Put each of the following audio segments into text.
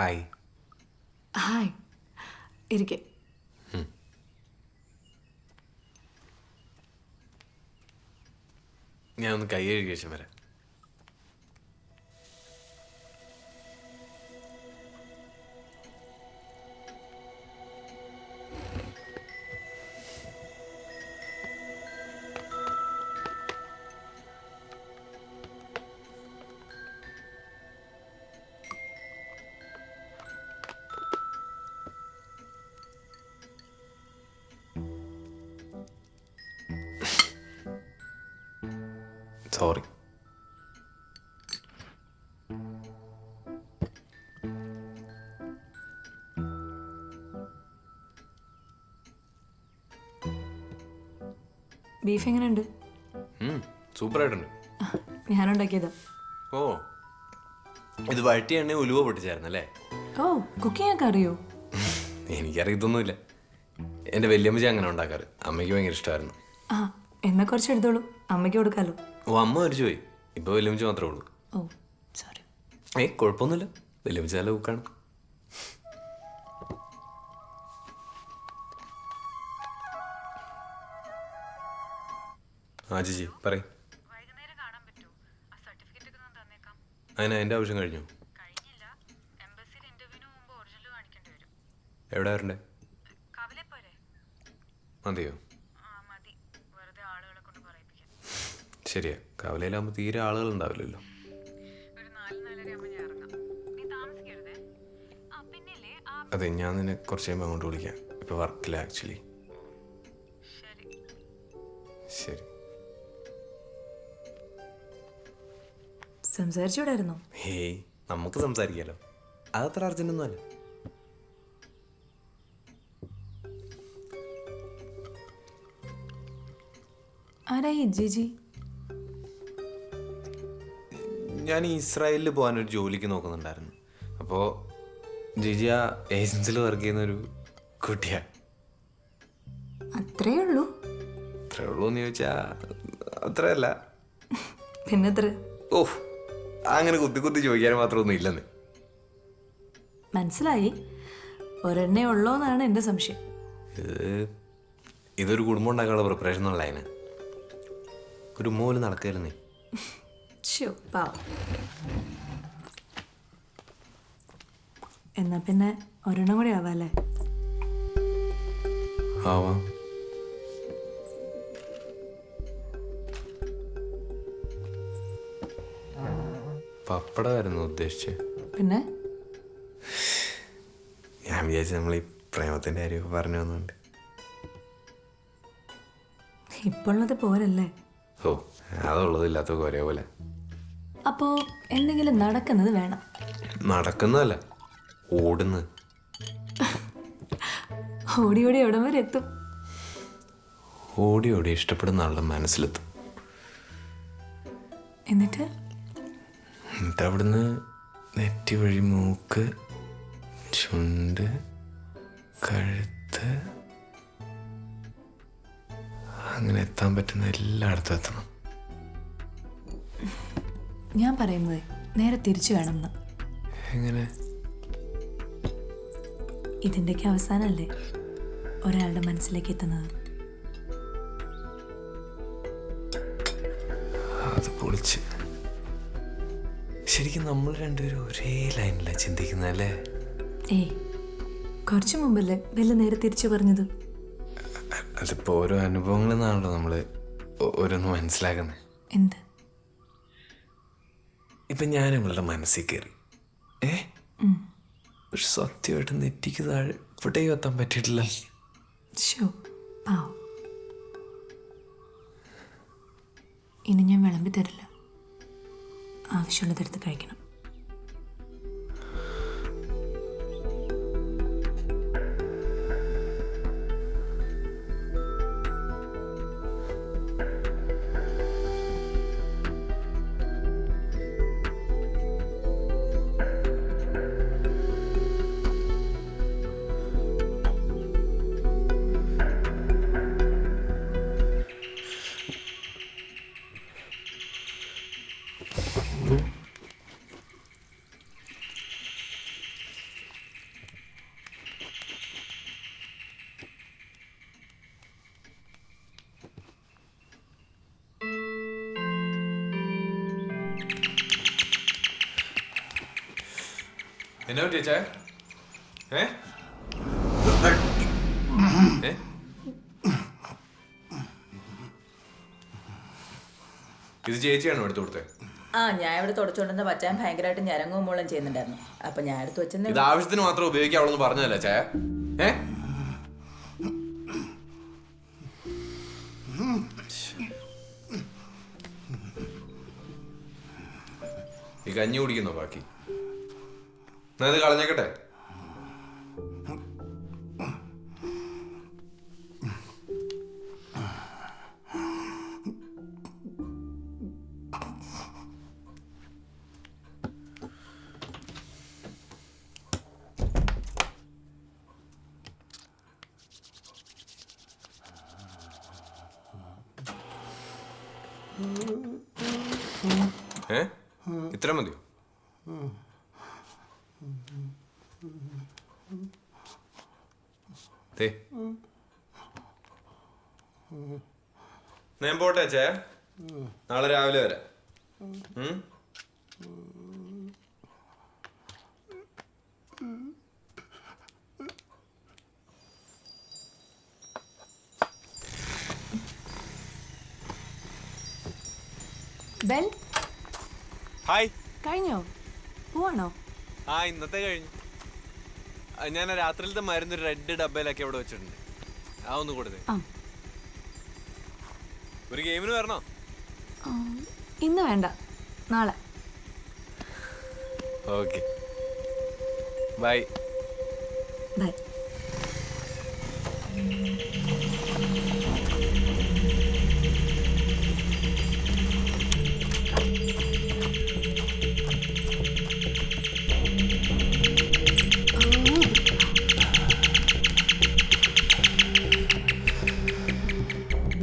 Hi hi ഇരിക്കെ. ഞാൻ ഒന്ന് കൈ കഴുകിയ ശേഷം വരാം. സോറി ബീഫ് എങ്ങനെയുണ്ട്? സൂപ്പറായിട്ടുണ്ട്. ഞാനുണ്ടാക്കിയതാ. ഓ ഇത് വഴറ്റി എണ്ണ ഉലുവ പൊട്ടിച്ചായിരുന്നല്ലേ? ഓ കുക്കിംഗ് ഒക്കെ അറിയോ? എനിക്കറിയത്തൊന്നുമില്ല. എന്റെ വല്യമ്മച്ചി അങ്ങനെ ഉണ്ടാക്കാറ്. അമ്മയ്ക്ക് ഭയങ്കര ഇഷ്ടമായിരുന്നു. ആ എന്നാ കുറച്ച് എടുത്തോളൂ അമ്മയ്ക്ക് കൊടുക്കാലോ? ഓ അമ്മ മരിച്ചു പോയി. ഇപ്പൊ വല്യമ്മച്ചി മാത്രമേ ഉള്ളൂ. ഓ സോറി ഏയ് കുഴപ്പമൊന്നുമില്ല. വല്യമ്മച്ചി നല്ല ബുക്കാണ് ആ ചേച്ചി പറയും. വൈകുന്നേരം കാണാൻ പറ്റുമോ ആ സർട്ടിഫിക്കറ്റ് ഒക്കെ ഒന്ന് തന്നേക്കാം. അതിന് എന്റെ ആവശ്യം കഴിഞ്ഞു? കഴിഞ്ഞില്ല. എംബസിയിൽ ഇന്റർവ്യൂവിന് മുമ്പ് ഒറിജിനൽ കാണിക്കേണ്ടി വരും. എവിടെ വരണ്ടേ? കവലെ പോരെ? മതിയോ? ശരിയാ. കവലയിലാകുമ്പോൾ തീരെ ആളുകൾ ഉണ്ടാവില്ലല്ലോ അതെ ഞാൻ നിന്നെ കുറച്ച് കഴിയുമ്പോൾ അങ്ങോട്ട് വിളിക്കാം. ഇപ്പോൾ വർക്കില്ല ആക്ച്വലി. ശരി. ശരി. സംസാരിച്ചൂടായിരുന്നോ ഹേയ് നമുക്ക് സംസാരിക്കാലോ. അതത്ര അർജന്റൊന്നും അല്ല. ആരായി ജിജി ഞാൻ ഇസ്രായേലിൽ പോകാൻ ഒരു ജോലിക്ക് നോക്കുന്നുണ്ടായിരുന്നു. അപ്പോൾ ജിജി ആ ഏജൻസിൽ വർക്ക് ചെയ്യുന്ന ഒരു കുട്ടിയാ. അത്രേ ഉള്ളൂ. അത്രേ ഉള്ളൂ എന്ന് ചോദിച്ചാൽ അത്രയല്ല. പിന്നെ ഓ അങ്ങനെ കുത്തി കുത്തി ചോദിക്കാൻ മാത്രമൊന്നും ഇല്ലെന്ന്. മനസ്സിലായി. ഒരെണ്ണേ ഉള്ളോന്നാണ് എന്റെ സംശയം. ഇത് ഇതൊരു കുടുംബം ഉണ്ടാക്കാനുള്ള പ്രിപ്പറേഷൻ ഉള്ള അതിന് ഒരു മോൽ നടക്കില്ല ഷോ പാവം എന്നാ പിന്നെ ഒരെണ്ണം കൂടി ആവാല്ലേ? ആവാം. പപ്പടമായിരുന്നു ഉദ്ദേശിച്ച്. പിന്നെ? ഞാൻ വിചാരിച്ചു നമ്മൾ ഈ പ്രേമത്തിന്റെ കാര്യമൊക്കെ പറഞ്ഞു വന്നുണ്ട് ഇപ്പോൾ ഉള്ളത് പോരല്ലേ? ഓ അതുള്ളത് ഇല്ലാത്തൊക്കെ ഒരേപോലെ അപ്പോ എന്തെങ്കിലും നടക്കുന്നത് വേണം. നടക്കുന്നതല്ല ഓടുന്നത്. ഓടി ഓടി എവിടം വരെ എത്തും? ഓടി ഓടി ഇഷ്ടപ്പെടുന്ന ആളുടെ മനസ്സിലെത്തും. എന്നിട്ട്? എന്നിട്ട് അവിടുന്ന് നെറ്റി വഴി മൂക്ക് ചുണ്ട് കഴുത്ത് അങ്ങനെ എത്താൻ പറ്റുന്ന എല്ലായിടത്തും എത്തണം. ഞാൻ പറയുന്നത് നേരെ തിരിച്ചു വേണമെന്ന്. എങ്ങനെ? ഇതിന്റെയൊക്കെ അവസാനമല്ലേ ഒരാളുടെ മനസ്സിലേക്ക് എത്തുന്നത്? അത് പൊളിച്ച്. ശരിക്കും നമ്മൾ രണ്ടുപേരും ഒരേ ലൈനിലാണ് ചിന്തിക്കുന്നതല്ലേ? ഏയ് കുറച്ചു മുമ്പല്ലേ വല്ല നേരെ തിരിച്ചു പറഞ്ഞത്? അതിപ്പോൾ ഓരോ അനുഭവങ്ങളിൽ നിന്നാണല്ലോ നമ്മൾ ഓരോന്ന് മനസ്സിലാക്കുന്നത് എന്ത്? ഇപ്പൊ ഞാൻ ഇവളുടെ മനസ്സിൽ കയറി ഏ? പക്ഷെ സത്യമായിട്ട് നെറ്റിക്ക് താഴെ ഇവിടെയും എത്താൻ പറ്റിയിട്ടില്ല ഇനി ഞാൻ വിളമ്പി തരില്ല. ആവശ്യമുള്ളതെടുത്ത് കഴിക്കണം. എന്നാ പറ്റിയ ചായ ഏ ഏ? ഇത് ചേച്ചിയാണോ എടുത്തു കൊടുത്തത് ആ ഞാൻ ഇവിടെ തുടച്ചുകൊണ്ടിരുന്ന പച്ചാൻ ഭയങ്കരമായിട്ട് ഞരങ്ങും മൂളം ചെയ്യുന്നുണ്ടായിരുന്നു. അപ്പൊ ഞാൻ എടുത്ത് വെച്ചെന്ന് ഇത് ആവശ്യത്തിന് മാത്രം ഉപയോഗിക്കാവുള്ളൂ പറഞ്ഞതല്ലേ ചായ ഏ? ഈ കഞ്ഞി കുടിക്കുന്നോ ബാക്കി? ഇത് കളഞ്ഞേക്കട്ടെ. ഇത്ര മതിയോ? ദേ. ഞാൻ പോട്ടെ ചേ നാളെ രാവിലെ വരെ. ബെൽ ഹായ്. കഴിഞ്ഞോ? പോവാണോ? ആ ഇന്നത്തെ കഴിഞ്ഞു. ഞാൻ ആ രാത്രിയിലത്തെ മരുന്ന് ഒരു റെഡ് ഡബയിലൊക്കെ ഇവിടെ വെച്ചിട്ടുണ്ട്. ആ ഒന്ന് കൊടുത്തേ. ആ. ഒരു ഗെയിമിന് വരണോ? ആ, ഇന്ന് വേണ്ട. നാളെ. ഓക്കെ. ബൈ. ബൈ.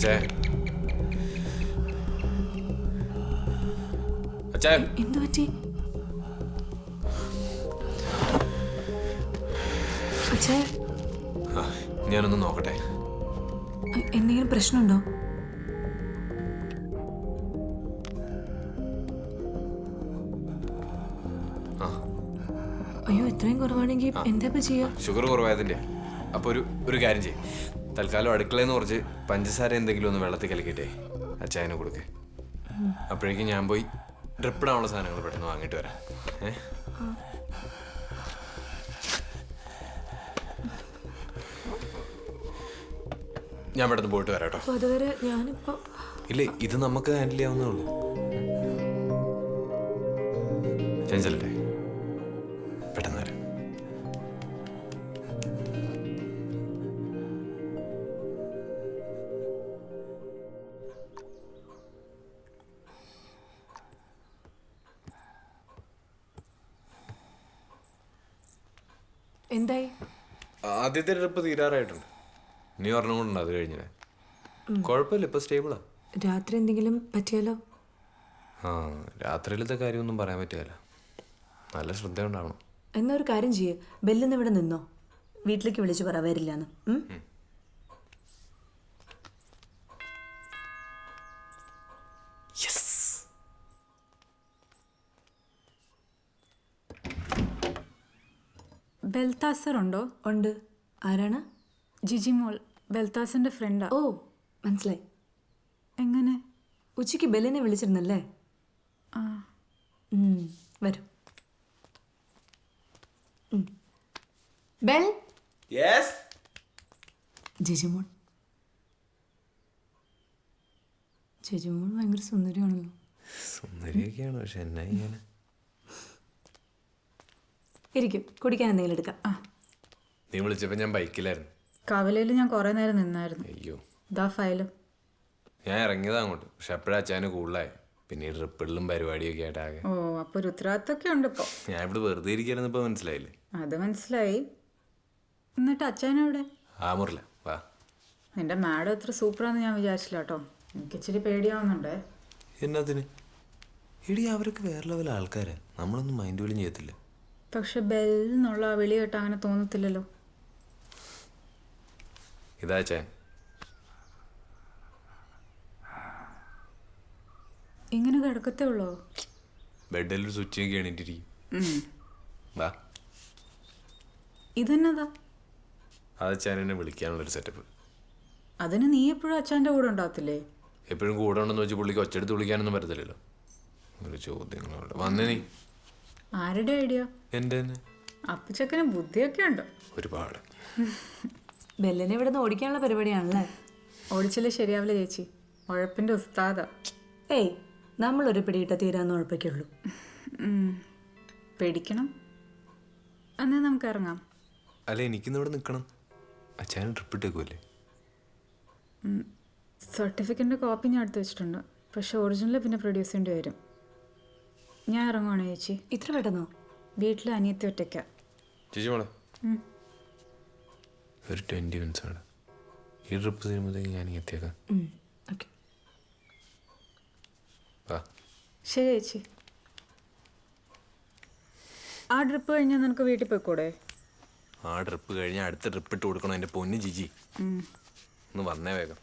അച്ഛേ. അച്ഛേ. എന്തു പറ്റി? അച്ഛേ. ആ, ഞാനൊന്ന് നോക്കട്ടെ. എ- എന്തെങ്കിലും പ്രശ്നമുണ്ടോ? അയ്യോ ഇത്രയും കുറവാണെങ്കിൽ എന്താ ഇപ്പൊ ചെയ്യാ? ഷുഗർ കുറവായതിന്റെ അപ്പൊ ഒരു ഒരു കാര്യം ചെയ്യും. തൽക്കാലം അടുക്കളയിൽ നിന്ന് കുറച്ച് പഞ്ചസാര എന്തെങ്കിലും ഒന്ന് വെള്ളത്തിൽ കലക്കിയിട്ടേ അച്ചായനെ കൊടുക്കേ. അപ്പോഴേക്കും ഞാൻ പോയി ഡ്രിപ്പിടാനുള്ള സാധനങ്ങൾ പെട്ടെന്ന് വാങ്ങിയിട്ട് വരാം. ഏ? ഞാൻ പെട്ടെന്ന് പോയിട്ട് വരാം കേട്ടോ. അതുവരെ ഞാനിപ്പോ ഇല്ലേ ഇത് നമുക്ക് ഹാൻഡിൽ ചെയ്യാവുന്നേ ഉള്ളൂ. ഞാൻ ചെല്ലട്ടെ എന്തായി? ആദ്യത്തെ ട്രിപ്പ് തീരാറായിട്ടുണ്ട്. നീ പറഞ്ഞുകൊണ്ടുണ്ട് കൊണ്ടുണ്ട് അത് കഴിഞ്ഞില്ലേ കുഴപ്പമില്ല ഇപ്പൊ സ്റ്റേബിളാ. രാത്രി എന്തെങ്കിലും പറ്റിയാലോ? ആ രാത്രിയിലത്തെ കാര്യമൊന്നും പറയാൻ പറ്റിയല്ല നല്ല ശ്രദ്ധ ഉണ്ടാവണം എന്നാ ഒരു കാര്യം ചെയ്യേ. ബെല്ലിന്ന് ഇവിടെ നിന്നോ. വീട്ടിലേക്ക് വിളിച്ചു പറ വരില്ലാന്ന്. ബെൽത്താസർ ഉണ്ടോ. ഉണ്ട് ആരാണ്? ജിജി മോൾ. ബെൽത്താസിന്റെ ഫ്രണ്ടാ ഓ മനസ്സിലായി. എങ്ങനെ? ഉച്ചയ്ക്ക് ബെല്ലിനെ വിളിച്ചിരുന്നല്ലേ? ആ. വരും വരൂ. Yes bell? ജിജിമോൾ ജിജിമോൾ ഭയങ്കര സുന്ദരിയാണല്ലോ. സുന്ദരിയൊക്കെയാണ് പക്ഷെ എന്നാ ചെയ്യാനാ? ഇരിക്കും. കുടിക്കാൻ എന്തെങ്കിലും എടുക്കാം. ആ. നീ വിളിച്ചപ്പോ ഞാൻ ബൈക്കിലായിരുന്നു. കവലയിൽ ഞാൻ കുറേ നേരം നിന്നായിരുന്നു. അയ്യോ. ഇതാ ഫയലും. ഞാൻ ഇറങ്ങിയതാ അങ്ങോട്ട്. പക്ഷെ അപ്പോഴാ അച്ഛന് കൂടുതലായി പിന്നെ ഈ ട്രിപ്പിളിലും പരിപാടിയൊക്കെ ആയിട്ട് ആകെ. ഓ അപ്പൊ ഒരു ഉത്തരവാദിത്തമൊക്കെ ഉണ്ട് ഇപ്പൊ ഞാൻ ഇവിടെ വെറുതെ ഇരിക്കാനെന്ന് ഇപ്പൊ മനസ്സിലായില്ലേ? അത് മനസ്സിലായി. എന്നിട്ട് അച്ഛനവിടെ ആ മുറില്ല വാ. നിന്റെ മാഡം എത്ര സൂപ്പറാന്ന് ഞാൻ വിചാരിച്ചില്ല കേട്ടോ എനിക്ക് ഇച്ചിരി പേടിയാവുന്നുണ്ടേ. എന്നതിന് എടി അവരൊക്കെ വേറെ ലെവൽ ആൾക്കാരാ. നമ്മളൊന്നും മൈൻഡ് പോലും ചെയ്യത്തില്ല. പക്ഷെ ബെൽ എന്നുള്ള ആ വിളി കേട്ട് അങ്ങനെ തോന്നത്തില്ലല്ലോ. ഇതാ ചേ. ഇങ്ങനെ കിടക്കത്തേ ഉള്ളോ? ബെഡിൽ ഒരു സ്വിച്ച് എണീറ്റിരിക്കും. വാ. ഇതെന്നതാ? അത് അച്ഛനെ വിളിക്കാനുള്ളൊരു സെറ്റപ്പ് അതിന് നീ എപ്പോഴും അച്ഛന്റെ കൂടെ ഉണ്ടാകത്തില്ലേ എപ്പോഴും കൂടെ ഉണ്ടെന്ന് വെച്ച് പുള്ളിക്ക് ഒച്ചെടുത്ത് വിളിക്കാനൊന്നും പറ്റത്തില്ലല്ലോ. ഒരു ചോദ്യങ്ങളുണ്ട് വന്നേ നീ. ആരുടെ ഐഡിയ എന്റെ അപ്പച്ചക്കന് ബുദ്ധിയൊക്കെ ഉണ്ടോ. ഒരുപാട്. ബെല്ലിനെ ഇവിടെ നിന്ന് ഓടിക്കാനുള്ള പരിപാടിയാണല്ലേ? ഓടിച്ചല്ലേ ശരിയാവില്ല ചേച്ചി. ഉഴപ്പിന്റെ ഉസ്താദ. ഏയ് നമ്മൾ ഒരു പിടിയിട്ട തീരാന്ന് ഉഴപ്പിക്കുള്ളൂ. പേടിക്കണം. എന്നാ നമുക്ക് ഇറങ്ങാം. അല്ല എനിക്കിന്ന് ഇവിടെ നിൽക്കണം അച്ഛൻ ട്രിപ്പ് ഇട്ടേക്കുമല്ലേ സർട്ടിഫിക്കറ്റിന്റെ കോപ്പി ഞാൻ എടുത്ത് വെച്ചിട്ടുണ്ട്. പക്ഷെ ഒറിജിനൽ പിന്നെ പ്രൊഡ്യൂസ് ചെയ്യേണ്ടി വരും. ഞാൻ ഇറങ്ങുവാണ് ചേച്ചി? ഇത്ര പെട്ടെന്നോ? വീട്ടിൽ അനിയത്തി ഒറ്റയ്ക്ക. ചേച്ചി മോളെ ഒരു ട്വന്റി മിനിറ്റ്സ് ആണ്. ഈ ട്രിപ്പ് ഞാൻ എത്തിയേക്കാം. ഓക്കെ. വാ. ശരി ചേച്ചി. ആ ട്രിപ്പ് കഴിഞ്ഞാൽ നിനക്ക് വീട്ടിൽ പോയിക്കൂടെ? ആ ട്രിപ്പ് കഴിഞ്ഞ് അടുത്ത ട്രിപ്പ് ഇട്ട് കൊടുക്കണം എന്റെ പൊന്ന് ജിജി. ഒന്ന് വന്നേ വേഗം.